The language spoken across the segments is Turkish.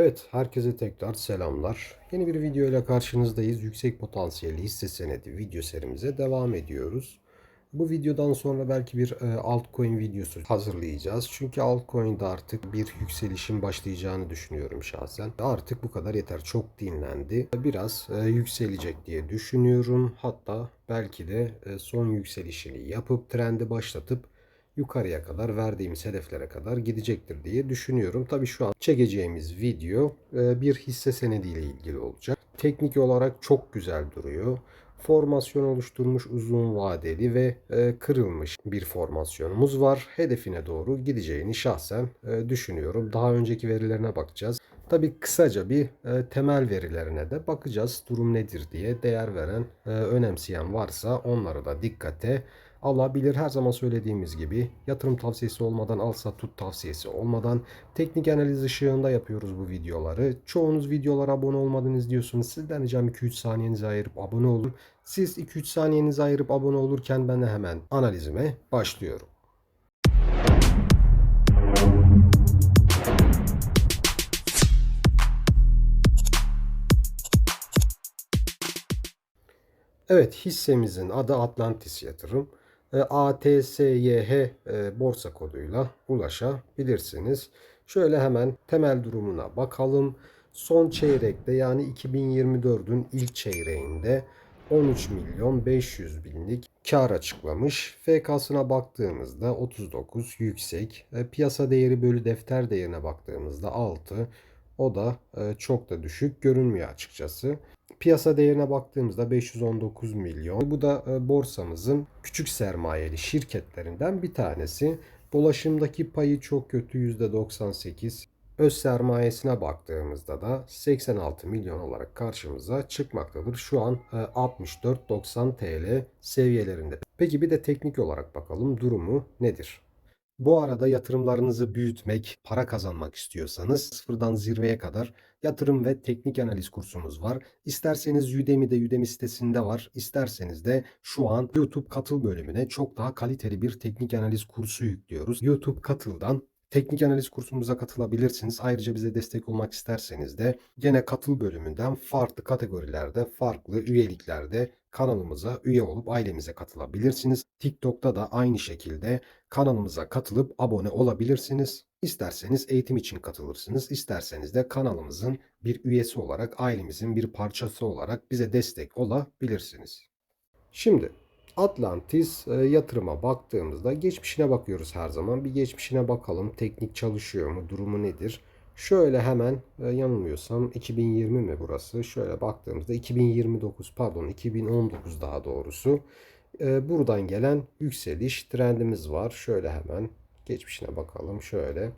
Evet, herkese tekrar selamlar. Yeni bir video ile karşınızdayız. Yüksek potansiyelli hisse senedi video serimize devam ediyoruz. Bu videodan sonra belki bir e, altcoin videosu hazırlayacağız. Çünkü altcoin'de artık bir yükselişin başlayacağını düşünüyorum şahsen. Artık bu kadar yeter. Çok dinlendi. Biraz e, yükselecek diye düşünüyorum. Hatta belki de e, son yükselişini yapıp trendi başlatıp yukarıya kadar verdiğimiz hedeflere kadar gidecektir diye düşünüyorum. Tabii şu an çekeceğimiz video e, bir hisse senediyle ilgili olacak. Teknik olarak çok güzel duruyor. Formasyon oluşturmuş uzun vadeli ve e, kırılmış bir formasyonumuz var. Hedefine doğru gideceğini şahsen e, düşünüyorum. Daha önceki verilerine bakacağız. Tabii kısaca bir e, temel verilerine de bakacağız. Durum nedir diye değer veren, e, önemseyen varsa onları da dikkate alabilir. Her zaman söylediğimiz gibi yatırım tavsiyesi olmadan alsa tut tavsiyesi olmadan teknik analiz ışığında yapıyoruz bu videoları. Çoğunuz videolara abone olmadan izliyorsunuz. Sizden ricam 2-3 saniyenizi ayırıp abone olun. Siz 2-3 saniyenizi ayırıp abone olurken ben de hemen analizime başlıyorum. Evet hissemizin adı Atlantis Yatırım. E, ATSYH e, borsa koduyla ulaşabilirsiniz. Şöyle hemen temel durumuna bakalım. Son çeyrekte yani 2024'ün ilk çeyreğinde 13 milyon 500 binlik kar açıklamış. FK'sına baktığımızda 39 yüksek. E, Piyasa değeri bölü defter değerine baktığımızda 6. O da çok da düşük görünmüyor açıkçası. Piyasa değerine baktığımızda 519 milyon. Bu da e, borsamızın küçük sermayeli şirketlerinden bir tanesi. Dolaşımdaki payı çok kötü %98. Öz sermayesine baktığımızda da 86 milyon olarak karşımıza çıkmaktadır. Şu an e, 64-90 TL seviyelerinde. Peki bir de teknik olarak bakalım durumu nedir? Bu arada yatırımlarınızı büyütmek, para kazanmak istiyorsanız sıfırdan zirveye kadar yatırım ve teknik analiz kursumuz var. İsterseniz Udemy'de Udemy sitesinde var. İsterseniz de şu an YouTube katıl bölümüne çok daha kaliteli bir teknik analiz kursu yüklüyoruz. YouTube katıldan Teknik analiz kursumuza katılabilirsiniz. Ayrıca bize destek olmak isterseniz de gene katıl bölümünden farklı kategorilerde, farklı üyeliklerde kanalımıza üye olup ailemize katılabilirsiniz. TikTok'ta da aynı şekilde kanalımıza katılıp abone olabilirsiniz. İsterseniz eğitim için katılırsınız, isterseniz de kanalımızın bir üyesi olarak, ailemizin bir parçası olarak bize destek olabilirsiniz. Şimdi Atlantis e, yatırıma baktığımızda geçmişine bakıyoruz her zaman. Bir geçmişine bakalım. Teknik çalışıyor mu? Durumu nedir? Şöyle hemen e, yanılmıyorsam 2020 mi burası? Şöyle baktığımızda 2029 pardon 2019 daha doğrusu. E, buradan gelen yükseliş trendimiz var. Şöyle hemen geçmişine bakalım. Şöyle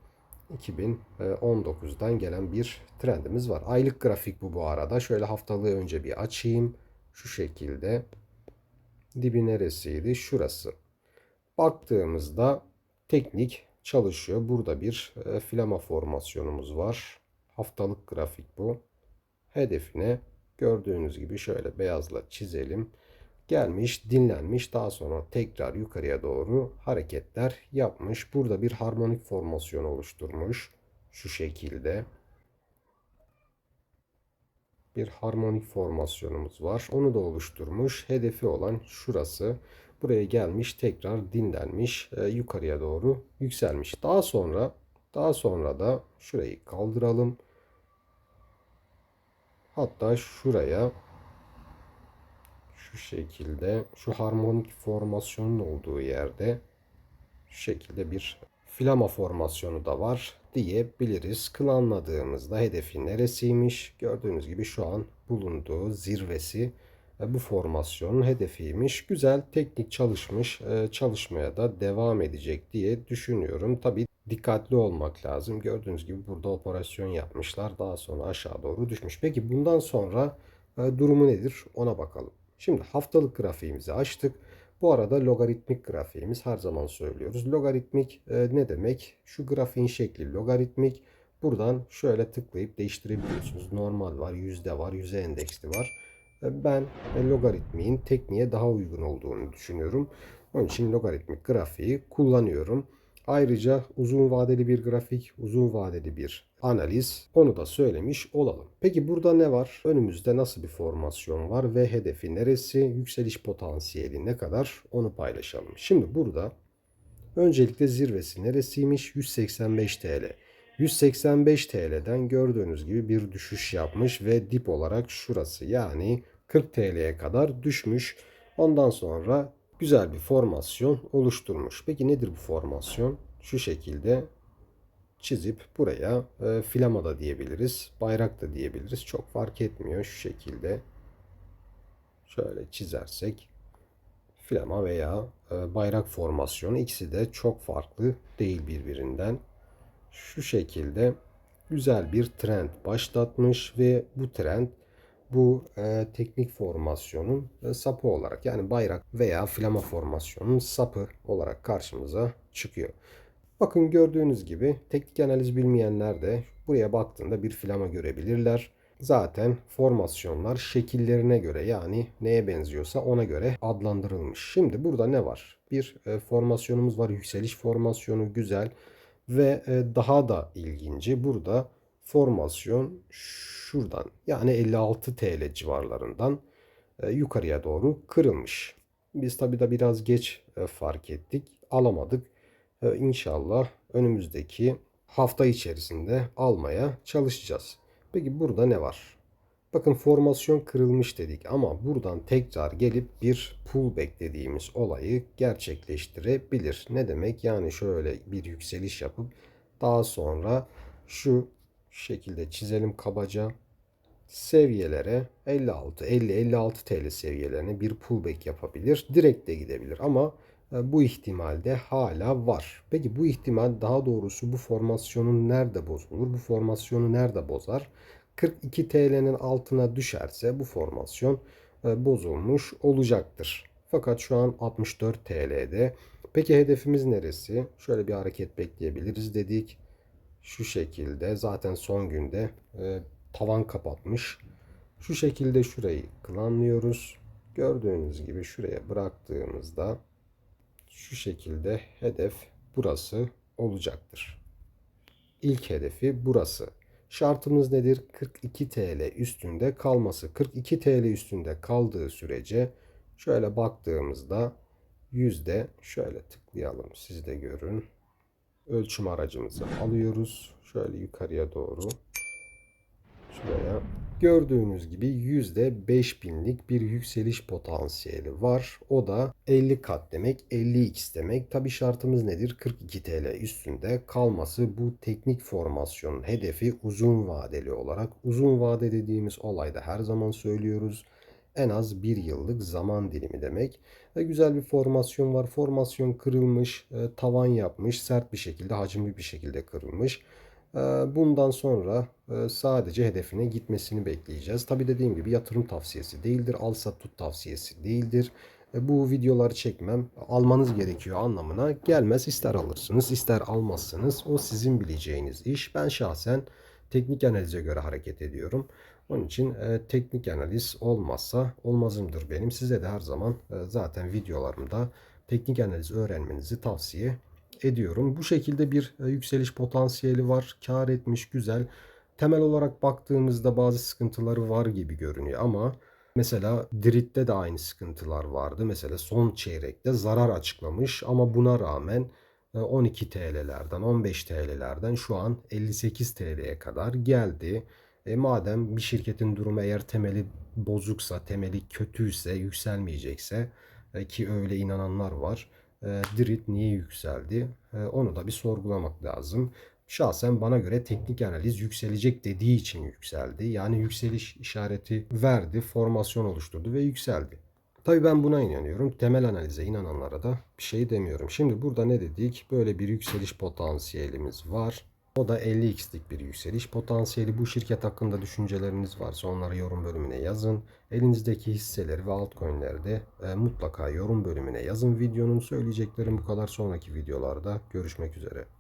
2019'dan gelen bir trendimiz var. Aylık grafik bu bu arada. Şöyle haftalığı önce bir açayım. Şu şekilde. Dibi neresiydi? Şurası. Baktığımızda teknik çalışıyor. Burada bir e, filama formasyonumuz var. Haftalık grafik bu. Hedefine gördüğünüz gibi şöyle beyazla çizelim. Gelmiş, dinlenmiş. Daha sonra tekrar yukarıya doğru hareketler yapmış. Burada bir harmonik formasyon oluşturmuş. Şu şekilde bir harmonik formasyonumuz var. Onu da oluşturmuş. Hedefi olan şurası. Buraya gelmiş, tekrar dinlenmiş, e, yukarıya doğru yükselmiş. Daha sonra daha sonra da şurayı kaldıralım. Hatta şuraya şu şekilde şu harmonik formasyonun olduğu yerde şu şekilde bir filama formasyonu da var diyebiliriz. Klanladığımızda hedefi neresiymiş? Gördüğünüz gibi şu an bulunduğu zirvesi bu formasyonun hedefiymiş. Güzel teknik çalışmış. e, Çalışmaya da devam edecek diye düşünüyorum. Tabi dikkatli olmak lazım. Gördüğünüz gibi burada operasyon yapmışlar. Daha sonra aşağı doğru düşmüş. Peki bundan sonra e, durumu nedir? Ona bakalım. Şimdi haftalık grafiğimizi açtık. Bu arada logaritmik grafiğimiz her zaman söylüyoruz. Logaritmik e, ne demek? Şu grafiğin şekli logaritmik. Buradan şöyle tıklayıp değiştirebiliyorsunuz. Normal var, yüzde var, yüze endeksli var. Ben e, logaritmiğin tekniğe daha uygun olduğunu düşünüyorum. Onun için logaritmik grafiği kullanıyorum. Ayrıca uzun vadeli bir grafik, uzun vadeli bir analiz onu da söylemiş olalım. Peki burada ne var? Önümüzde nasıl bir formasyon var ve hedefi neresi? Yükseliş potansiyeli ne kadar? Onu paylaşalım. Şimdi burada öncelikle zirvesi neresiymiş? 185 TL. 185 TL'den gördüğünüz gibi bir düşüş yapmış ve dip olarak şurası yani 40 TL'ye kadar düşmüş. Ondan sonra güzel bir formasyon oluşturmuş. Peki nedir bu formasyon? Şu şekilde çizip buraya e, flama da diyebiliriz, bayrak da diyebiliriz. Çok fark etmiyor şu şekilde. Şöyle çizersek flama veya e, bayrak formasyonu ikisi de çok farklı değil birbirinden. Şu şekilde güzel bir trend başlatmış ve bu trend bu e, teknik formasyonun e, sapı olarak yani bayrak veya flama formasyonun sapı olarak karşımıza çıkıyor. Bakın gördüğünüz gibi teknik analiz bilmeyenler de buraya baktığında bir flama görebilirler. Zaten formasyonlar şekillerine göre yani neye benziyorsa ona göre adlandırılmış. Şimdi burada ne var? Bir e, formasyonumuz var. Yükseliş formasyonu güzel ve e, daha da ilginci burada formasyon şuradan yani 56 TL civarlarından e, yukarıya doğru kırılmış. Biz tabi da biraz geç e, fark ettik. Alamadık. İnşallah önümüzdeki hafta içerisinde almaya çalışacağız. Peki burada ne var? Bakın formasyon kırılmış dedik ama buradan tekrar gelip bir pullback dediğimiz olayı gerçekleştirebilir. Ne demek? Yani şöyle bir yükseliş yapıp daha sonra şu şekilde çizelim kabaca seviyelere 56 50 56 TL seviyelerine bir pullback yapabilir. Direkt de gidebilir ama e, bu ihtimalde hala var. Peki bu ihtimal daha doğrusu bu formasyonun nerede bozulur? Bu formasyonu nerede bozar? 42 TL'nin altına düşerse bu formasyon e, bozulmuş olacaktır. Fakat şu an 64 TL'de. Peki hedefimiz neresi? Şöyle bir hareket bekleyebiliriz dedik. Şu şekilde zaten son günde e, tavan kapatmış. Şu şekilde şurayı klanlıyoruz. Gördüğünüz gibi şuraya bıraktığımızda şu şekilde hedef burası olacaktır. İlk hedefi burası. Şartımız nedir? 42 TL üstünde kalması. 42 TL üstünde kaldığı sürece şöyle baktığımızda yüzde şöyle tıklayalım siz de görün. Ölçüm aracımızı alıyoruz. Şöyle yukarıya doğru. Şuraya. Gördüğünüz gibi %5000'lik bir yükseliş potansiyeli var. O da 50 kat demek, 50x demek. Tabi şartımız nedir? 42 TL üstünde kalması bu teknik formasyonun hedefi uzun vadeli olarak. Uzun vade dediğimiz olayda her zaman söylüyoruz en az bir yıllık zaman dilimi demek. Ve güzel bir formasyon var. Formasyon kırılmış, e, tavan yapmış, sert bir şekilde, hacimli bir şekilde kırılmış. E, bundan sonra e, sadece hedefine gitmesini bekleyeceğiz. Tabi dediğim gibi yatırım tavsiyesi değildir. Al sat tut tavsiyesi değildir. E, bu videoları çekmem almanız gerekiyor anlamına gelmez. İster alırsınız ister almazsınız. O sizin bileceğiniz iş. Ben şahsen teknik analize göre hareket ediyorum. Onun için e, teknik analiz olmazsa olmazımdır benim. Size de her zaman e, zaten videolarımda teknik analiz öğrenmenizi tavsiye ediyorum. Bu şekilde bir e, yükseliş potansiyeli var. Kar etmiş güzel. Temel olarak baktığımızda bazı sıkıntıları var gibi görünüyor ama mesela Dirit'te de aynı sıkıntılar vardı. Mesela son çeyrekte zarar açıklamış ama buna rağmen 12 e, TL'lerden 15 TL'lerden şu an 58 TL'ye kadar geldi. E madem bir şirketin durumu eğer temeli bozuksa, temeli kötüyse, yükselmeyecekse e, ki öyle inananlar var. E, Dirit niye yükseldi? E, onu da bir sorgulamak lazım. Şahsen bana göre teknik analiz yükselecek dediği için yükseldi. Yani yükseliş işareti verdi, formasyon oluşturdu ve yükseldi. Tabii ben buna inanıyorum. Temel analize inananlara da bir şey demiyorum. Şimdi burada ne dedik? Böyle bir yükseliş potansiyelimiz var. O da 50x'lik bir yükseliş potansiyeli. Bu şirket hakkında düşünceleriniz varsa onları yorum bölümüne yazın. Elinizdeki hisseleri ve altcoin'leri de e, mutlaka yorum bölümüne yazın. Videonun söyleyeceklerim bu kadar. Sonraki videolarda görüşmek üzere.